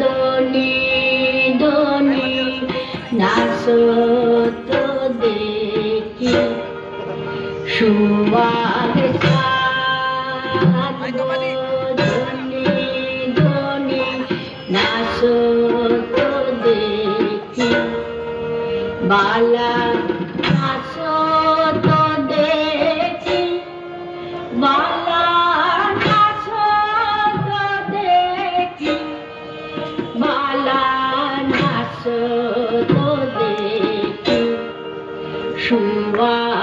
দনি দনি নাচত দেখি। সুবাগ দনি দনি নাচত দেখি। বালা নাচত は。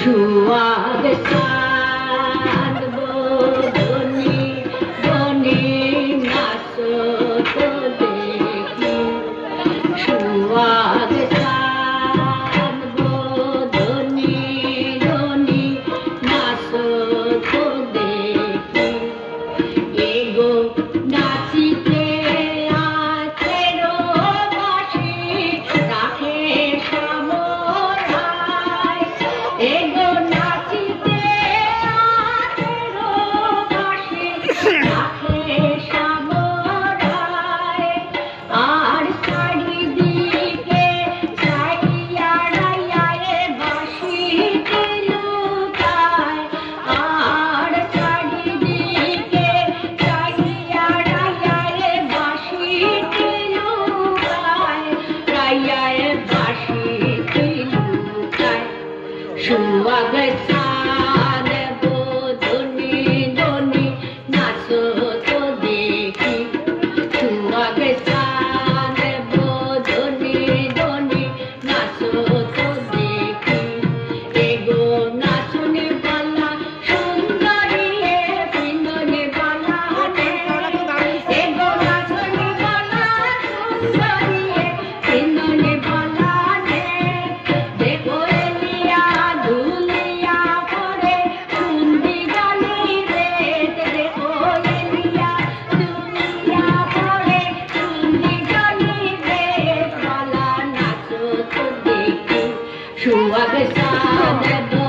छुआ Şu abesane